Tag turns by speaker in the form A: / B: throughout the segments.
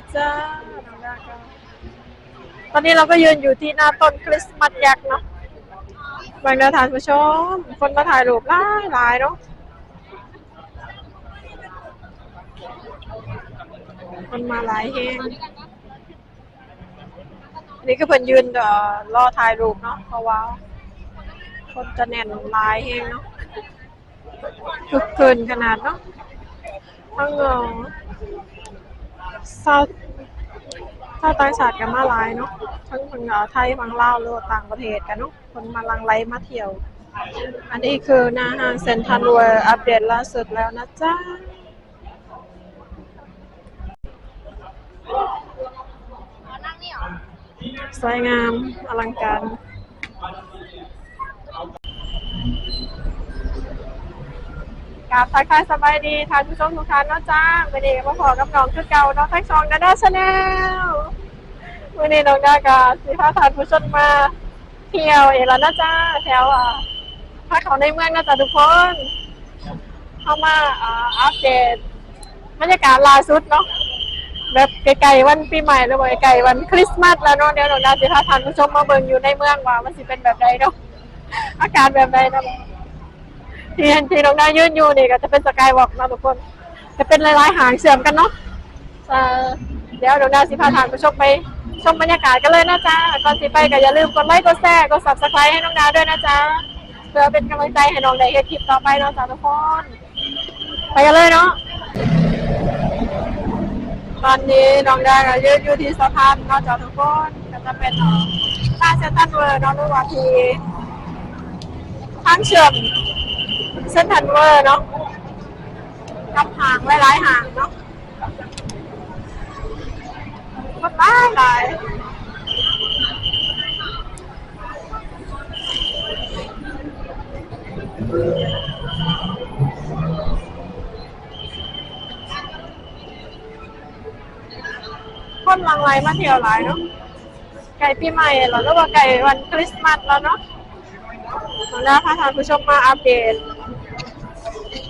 A: นะจ๊ะน้องดาก็ตอนนี้เราก็ยืนอยู่ที่หน้าต้นคริสต์มาสยักษ์เนาะบางเดาทานผู้ชม คนมาถ่ายรูปหลายหลายเนาะคนมาหลายแฮงอันนี้ก็เพิ่นยืนเอ่อรอถ่ายรูปเนาะเพราะว่าคนจะแน่นหลายแฮงเนาะคึกคืนขนาดเนาะทั้งเงา เศร้าถ้าต่างชาติกันมาหลายเนาะทั้งฝั่งเอ่อไทยฝั่งลาวหรือว่าต่างประเทศกันเนาะคนมาลังไลมาเที่ยว อันนี้คือหน้าห้างเซ็นทรัลเวิลด์อัปเดตล่าสุดแล้วนะจ๊ะสวยงามอลังการ กราบทักทายสบายดีทานผู้ชมทุกท่านเนาะจ้าวันนี้มาพอกับน้องคือเก่าน้องทั้งสองดาด้าชาแนลวันนี้น้องดากาสิพาทานผู้ชมมาเที่ยวเองแล้วนะจ้าแถวอะพักเขาในเมืองนะจ๊ะทุกคนเข้ามาอ่าอัปเดตบรรยากาศล่าสุดเนาะแบบไกลๆวันปีใหม่แล้วบ่ไกลๆวันคริสต์มาสแล้วเนาะเดี๋ยวหนูนาสิพาทานผู้ชมมาเบิ่งอยู่ในเมืองว่ามันสิเป็นแบบใดเนาะอากาศแบบใดเนาะ ที่เห็นที่น้องนายืนอยู่นี่ก็จะเป็นสกายวอล์กนาะทุกคน จะเป็นหลายๆหางเชื่อมกันเนาะเอ่อเดี๋ยวหนูนาสิพาทานผู้ชมไปชมบรรยากาศกันเลยนะจ๊ะก่อนสิไปก็อย่าลืมกดไลค์กดแชร์กด Subscribe ให้น้องนาด้วยนะจ๊ะเพื่อเป็นกำลังใจให้น้องได้เฮ็ดคลิปต่อไปเนาะจ้ะทุกคนไปกันเลยเนาะตอนนี้น้องแดงอยืนอยู่ที่สะพานนอกจาทุกคนก็จะเป็นท่าเซนทรันเวิร์น้องรู้ว่าทีทางเชื่อม เส้นทันเวอร์เนาะกับหางหลายๆหางเนาะก็ตายหลายคนลังไลมาเที่ยวหลายเนาะไก่ปีใหม่แล้วก็ว่าไก่วันคริสต์มาสแล้วเนาะแล้วพาทานผู้ชมมาอัปเดต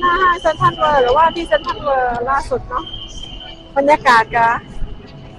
A: หน้าห้างเซ็นทรัลเวิร์หรือว่าที่เซ็นทรัลเวิร์ล่าสุดเนาะบรรยากาศก็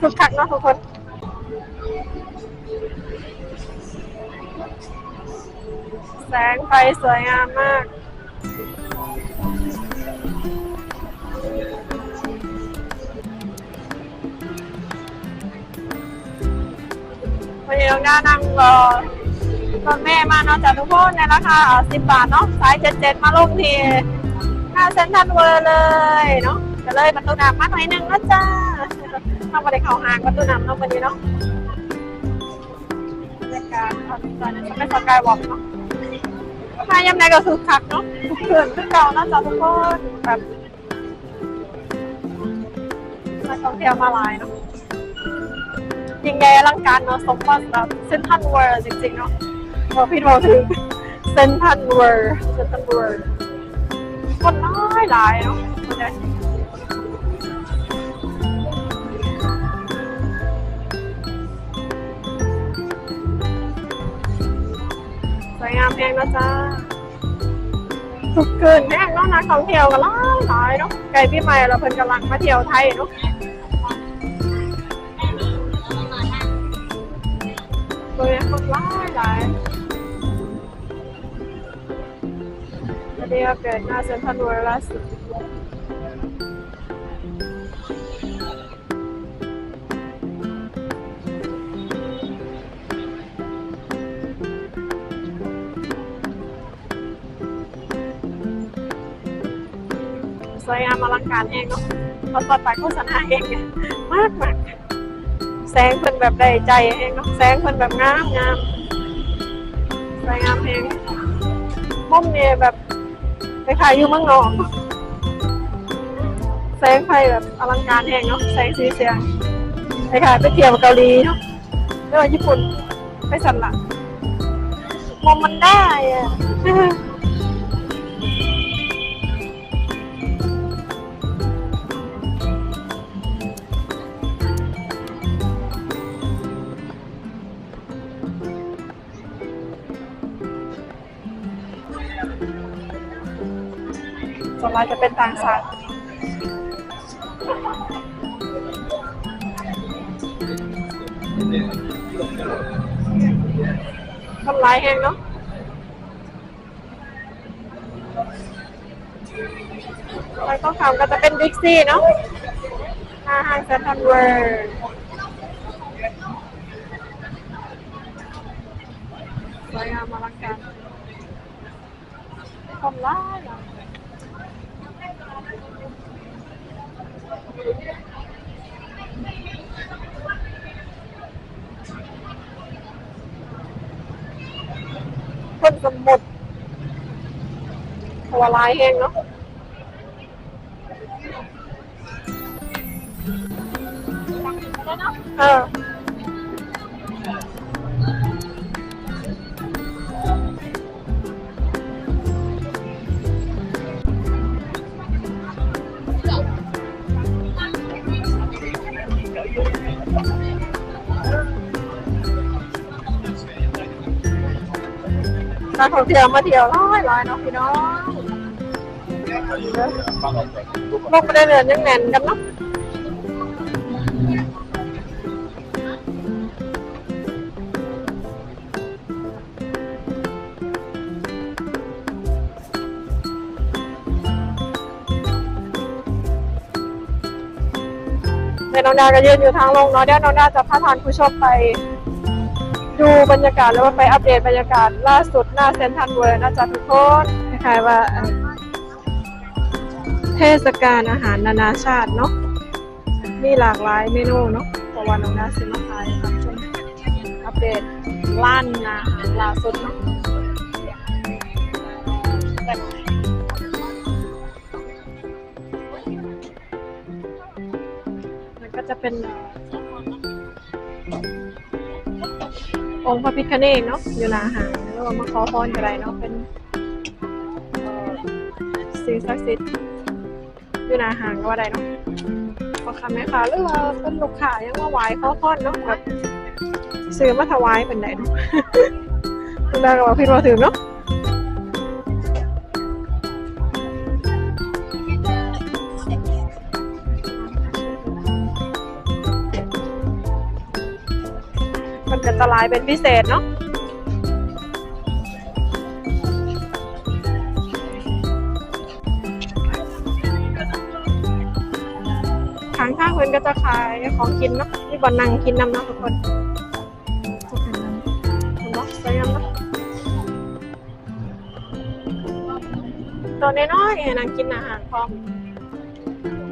A: คึกคักเนาะทุกคนแสงไฟสวยงามมาก วันนี้น้องด้านั่งรอรถแม่มาเนาะจากทุกคนในราคา10 บาทเนาะสาย77มาลงที้าเซนทรัลเวิร์เลยเนาะก็เลยประตูน้ำมาหน่อยนึงนะจ้าทำมาได้เข้าห้างประตูน้ำเนาะวันนี้เนาะบรรยากาศตอนนี้จะไม่สกายวอล์กเนาะมายามใดก็คือคักเนาะทุกคืนขึ้นเก่าเนาะจาทุกคนแบบนักท่องเที่ยวมาหลายเนาะยิ่งใหญ่อลังการเนาะสมกับแบบเซนทันเวิร์จริงๆเนาะบอกพี่บอกถึงเซนทันเวิร์เซนทันเวิร์ คนน้อยหลายเนาะสวยงามแพงนะจ๊ะทุกคืนแพงเนาะนักท่องเที่ยวกันหลายหลายเนาะไกลพี่ใหม่เราเพิ่นกำลังมาเที่ยวไทยเนาะตัวนี้คนร้ายหลาย อันนี้ก็เกิดหน้าเซ็นทรัลเวิลด์ล่าสุดสวยงามอลังการเองเนาะเราตัดไปโฆษณาเองไงมากมากแสงเพิ่นแบบได้ใจเองเนาะแสงเพิ่นแบบงามงามสวยงามเองมุมเนี่ยแบบ คล้ายๆอยู่เมืองนอกแสงไฟแบบอลังการแห่งเนาะแสงสีเสียงคล้ายๆไปเที่ยวเกาหลีเนาะหรือว่าญี่ปุ่นไปสันหลังมองมันได้อะ วนมากจะเป็นต่างชาติทำลายแห้งเนาะแล้วก็คำก็จะเป็นบิ๊กซีเนาะห้าห้างเซ็นทรัลเวิลด์สวยงามอลังการทำลายอะ เพิ่นสมุดตัวลายแห้งเนาะเออ นักท่องเที่ยวมาเที่ยวร้อยร้อยเนาะพี่น้องลงไปได้เรือนยังแน่นกันเนาะเดี๋ยวน้องดาก็ยืนอยู่ทางลงเนาะเดี๋ยวน้องดาจะพาทานผู้ชมไป ดูบรรยากาศแล้วว่าไปอัปเดตบรรยากาศล่าสุดหน้าเซนทรัลเวิลด์นะจ๊ะทุกคนคล้ายๆว่าเทศกาลอาหารนานาชาติเนาะมีหลากหลายเมนูเนาะเพราะว่าน้องดาซื้อมาขายรับชมอัปเดตร้านอาหารล่าสุดเนาะมันก็จะเป็น องค์พระพิฆเนศเนาะอยู่หนาหางหรือว่ามาขอพรอะไรเนาะเป็นสิ่งศักดิ์สิทธิ์อยู่หนาหางก็ว่าได้เนาะพอคำแม่ค้าหรือว่าเป็นลูกค้ายังมาไหว้ขอพรเนาะแบบซื้อมาถวายเป็นไหนเนาะคุณดาก็บอกพี่มาถือเนาะ มันจะตลายเป็นพิเศษเนาะทางข้างเพื่อนก็จะขายของกินเนาะนี่บอนนั่งกินน้ำเนาะทุกคนจะเป็นน้ำคุณบอกสวยงามเนาะตัวน้อยๆให้นางกินอาหารพร้อม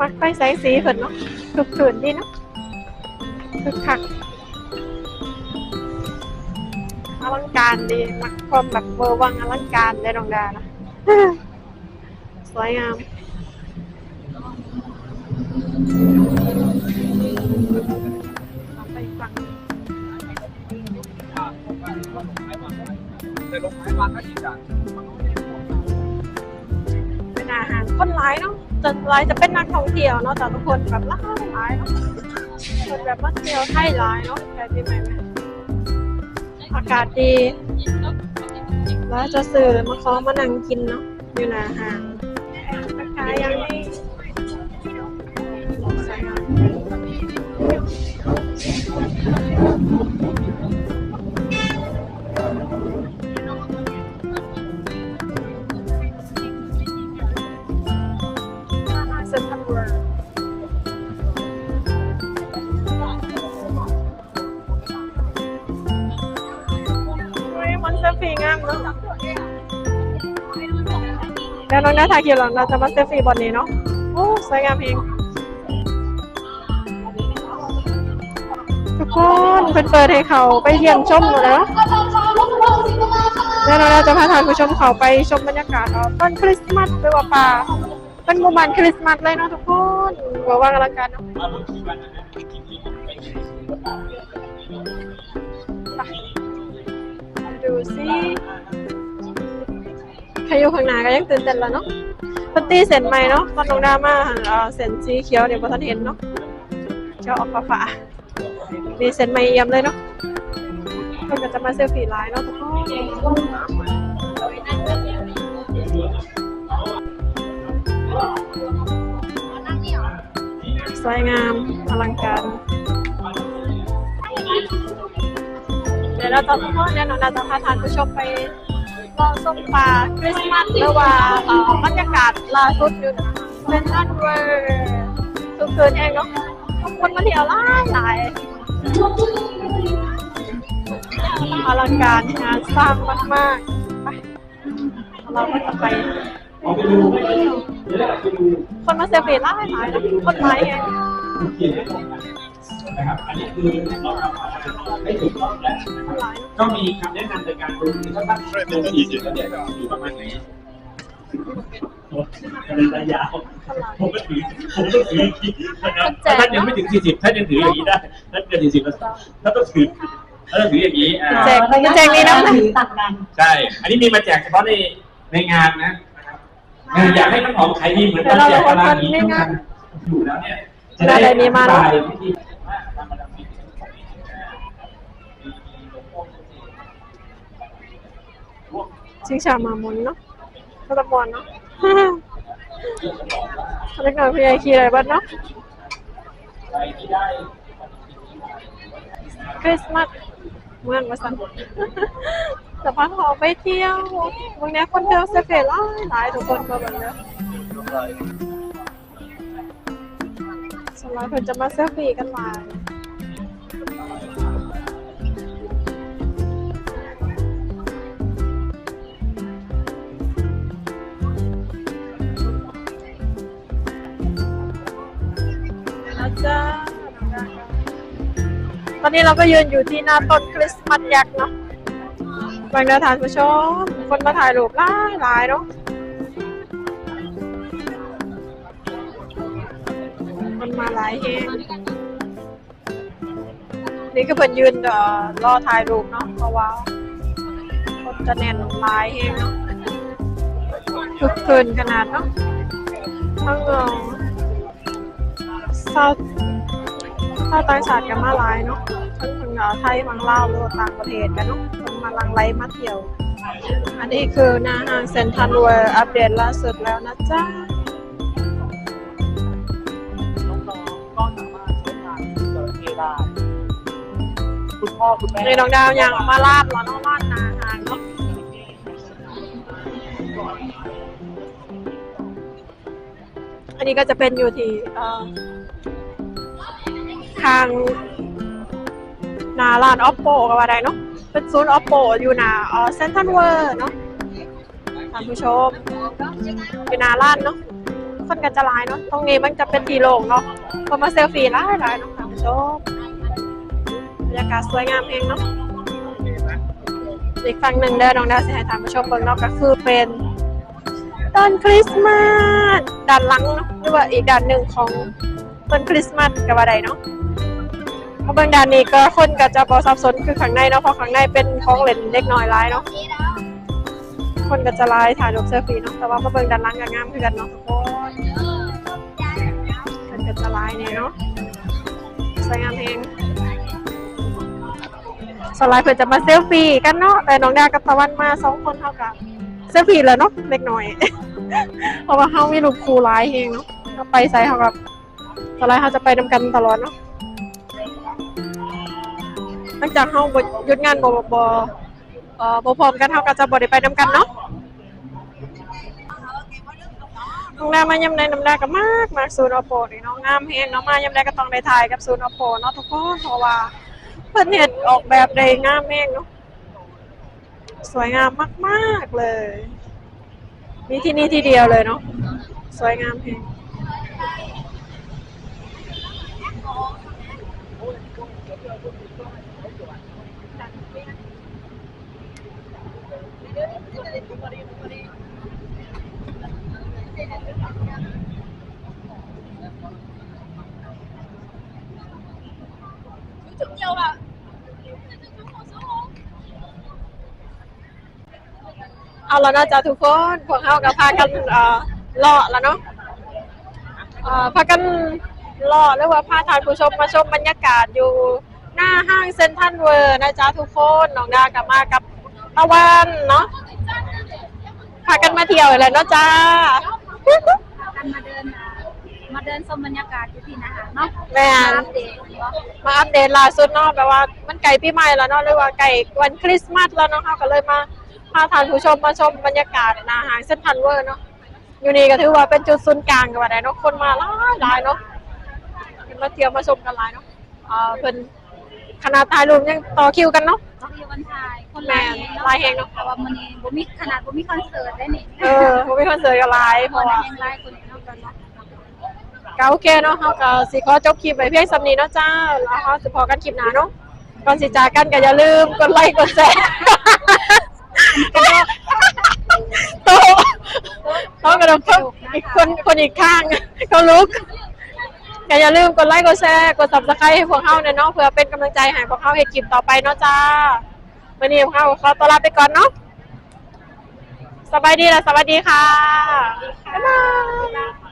A: มักไปใส่สีเพิ่นเนาะทุกคืนดีเนาะคึกคัก อลังการดีมักความแบบเวอร์วังอลังการได้ดองดานะสวยงามเอาไปฟังเป็นอาหารคนร้ายเนาะจนร้ายจะเป็นนักท่องเที่ยวเนาะแต่ทุกคนแบบร้ายร้ายเนาะคนแบบมาเที่ยวไทยร้ายเนาะแต่ที่ไหนไหม อากาศดีแล้วจะซื้อมาขอมานั่งกินเนาะอยู่หน้าห้างราคายังเซ็นทรัลเวิลด์ แล้วน้องน้าถ่ายคลิปเราเราจะมาเซลฟี่บนนี้เนาะโอ้สวยงามเพงทุกคนเพิ่นเปิดให้เขาไปเยี่ยมชมหมดแล้วแล้วเราจะพาทานผู้ชมเขาไปชมบรรยากาศเนาะต้นคริสต์มาสหรือว่าป่าเป็นหมู่บ้านคริสต์มาสเลยเนาะทุกคนว่าว่ากันละกันเนาะดูสิ ใครอยู่ข้างหน้าก็ยังตื่นเต้นแล้วเนาะปตีเส้นใหม่เนาะตอนลงดราม่าเอ่อเส้นสีเขียวเดี๋ยวพอท่านเห็นเนาะจะออกฟ้าฟ้ามีเส้นใหม่เยี่ยมเลยเนาะเพิ่นก็จะมาเซลฟี่ไลน์เนาะทุกคนสวยงามอลังการเดี๋ยวเราจะพ่อเนี่ยน้องดาจะพาทานผู้ชมไป ลองส้มปลาคริสต์มาสหรือว่าเอ่อบรรยากาศล่าสุดอยู่นะเซนทรัลเวิร์ทุกคืนเองเนาะคนมาเที่ยวหลายหลายอลังการงานสร้างมากๆไปเราก็จะไป
B: เอาไปดูไม่ได้เดี๋ยวเราไปดู
A: คนมาเซลฟี่หลายหลายนะคนหลายเอง
B: เขีย นะครับ อันนี้คือเราทำมาให้ถูกต้องแล้วก็มีคำแนะนำในการดูถ้าท่านลงสี่สิบแล้วเนี่ยอยู่ประมาณไหนระยะยาวผมก็ถือผมก็ถือถ้าท่านยังไม่ถึงสี่สิบท่านยังถืออย่างนี้ได้ท่านเกินสี่สิบแล้วท่านต้องถือท่านต้องถืออย่างนี้อ่า
A: แจกแจกนี้นะ
C: ถือต่างกัน
B: ใช่ อันนี้มีมาแจกเฉพาะในในงานนะเอออยากให้น้ำหอมขายดีเหมือนกันแจกตารางนี้ทุกท่านอยู่แล้วเนี่ยจะได้อธิบายวิธีว่าทำมาแล้วมีโลโก้ชัดเจน
A: ชิงชามามุนเนาะก็ตะมวนเนาะเล็กน้อยพี่ไอคีอะไรบ้างเนาะ
B: คริ
A: สต์มาสเมืองมาสั่งจะพาเขาไปเที่ยววันนี้คนเที่ยวเซเฟหลยหลายทุกคนก็แบบเนี้ยสมัยเพิ่นจะมาเซลฟี่กันหลาย อนนี้เราก็ยืนอยู่ที่หน้าต้นคริสต์มาสยักษ์เนาะบางเดาทานผู้ชมคนมาถ่ายรูปหลายหลายเนาะมันมาหลายเฮงนี่ก็เพิ่นยืนเอ่อรอถ่ายรูปเนาะเพราะว่าคนจะแน่นหลายเฮงเนาะคึกคืนขนาดเนาะทั้งเอ่อาวชาวต่างชาติกันมาหลายเนาะทั้งทางเอ่อไทยทางลาวหรือว่าต่างประเทศกันเนาะคนมาลังไลมาเที่ยว อันนี้คือหน้าห้างเซ็นทรัลเวิร์อัปเดตล่าสุดแล้วนะจ๊ะ
D: น้องๆก็สามารถใช้งานจระเข้ได้คุณพ่อคุณแม่
A: ในน้องดาวยังเอามาลาดเหรอเน้องลาดหนาหางเนาะอันนี้ก็จะเป็นอยู่ที่เอ่อ ทางนาร้าน oppo กับอะไรเนาะเป็นศูนย์ oppo อยู่นาเออเซ็นทรัลเวิร์เนาะท่านผู้ชมอยู่นาร้านเนาะคนกันจะลายเนาะตรงนี้มันจะเป็นทีโล่งเนาะคนมาเซลฟี่หลายหลายเนาะท่านผู้ชมบรรยากาศสวยงามเองเนาะอีกฝั่งหนึ่งเด้อน้องดาวจะให้ท่านผู้ชมเบิ่งเนาะก็คือเป็นต้นคริสต์มาสด้านหลังเนาะหรือว่าอีกด้านหนึ่งของ ต้นคริสต์มาสก็ว่าได้เนาะเพราะเบิ่งด้านนี้ก็คนก็จะบ่สับสนคือข้างในเนาะเพราะข้างในเป็นของเล่นเด็กน้อยหลายเนาะคนก็จะหลายถ่ายรูปเซลฟี่เนาะแต่ว่ามาเบิ่งด้านหลังก็งามคือกันเนาะทุกคนคนก็จะหลายเนี่ยเนาะสวยงามเองสไลด์เพื่อจะมาเซลฟี่กันเนาะแต่น้องดากับตะวันมาสองคนเท่ากันเซลฟี่แล้วเนาะเล็กน้อยเพราะว่าเฮามีรูปครูหลายเองเนาะไปใส่เฮากับ สไลด์เฮาจะไปนำกันตลอดเนาะหลังจากเฮาหยุดงานบบบเอ่อบพร้อมกันเฮาก็จะบ่ได้ไปนำกันเนาะน้องดามายำใดน้ำดาก็มากมากศูนย์ Oppo นี่นาะงงามแฮงเนาะมายำใดก็ต้องได้ถ่ายกับศูนย์ Oppo เนาะทุกคนเพราะว่าเพื่อนเห็ดออกแบบได้งามแม่งเนาะสวยงามมากๆเลยมีที่นี่ที่เดียวเลยเนาะสวยงามเพลง เอาแล้วนะจ้าทุกคนพวกเขาก็พากันเอ่อลาะแล้วเนาะเอ่อพากันเลาะหรือว่าพาทานผู้ชมมาชมบรรยากาศอยู่หน้าห้างเซ็นทรัลเวิร์นะจ๊ะทุกคน น้องดากับมากับตะวันเนาะ พากันมาเที่ยวเลยเนาะจ้า
C: กันมาเดินมามาเดินชมบรรยากาศอยู่ที่นะคะเนาะ
A: แม่น
C: อัปเดตเนาะ
A: มาอัปเดตล่าสุดเนาะแบบว่ามันไก่ปีใหม่แล้วเนาะหรือว่าไก่วันคริสต์มาสแล้วเนาะเขาก็เลยมาพาท่านผู้ชมมาชมบรรยากาศหนาหางเส้นพันเวอร์เนาะอยู่นี่ก็ถือว่าเป็นจุดศูนย์กลางกันว่าได้เนาะคนมาหลายหลายเนาะเป็นมาเที่ยวมาชมกันหลายเนาะเอ่อเพิ่นขนาดถ่ายรูปยังต่อคิวกันเนาะ
C: ก็ คือวันไทายคน
A: แม่
C: ลาย
A: น
C: เองเนาะ
A: ลายแฮงเนาะ
C: แต่ว่ามันนี่บ่มีขนาดบ่มีคอนเสิร์ตได้นี่
A: เออผมมีคอนเสิร์ตกันหลายเพ
C: คน
A: ราะว่า
C: แฮงไลายคนเนาะกันเนาะ
A: ก็โอเคเนาะเขาก็สิขอจบคลิปไปเพียงสำนี้เนาะจ้า แล้วเขาสิพอกันคลิปหน้าเนาะก่อนสิจากกันก็อย่าลืมกดไลค์กดแชร์โตเขากระโดดเขาอีกคนคนอีกข้างเขาลุก ก็อย่าลืมกดไลค์กดแชร์กด subscribe ให้พวกเขาเนี่ยเนาะเพื่อเป็นกำลังใจให้พวกเขาเฮ็ดคลิปต่อไปเนาะจ้าวันนี้พวกเขาขอตัวลาไปก่อนเนาะสบายดีและสวัสดีค่ะบ๊ายบาย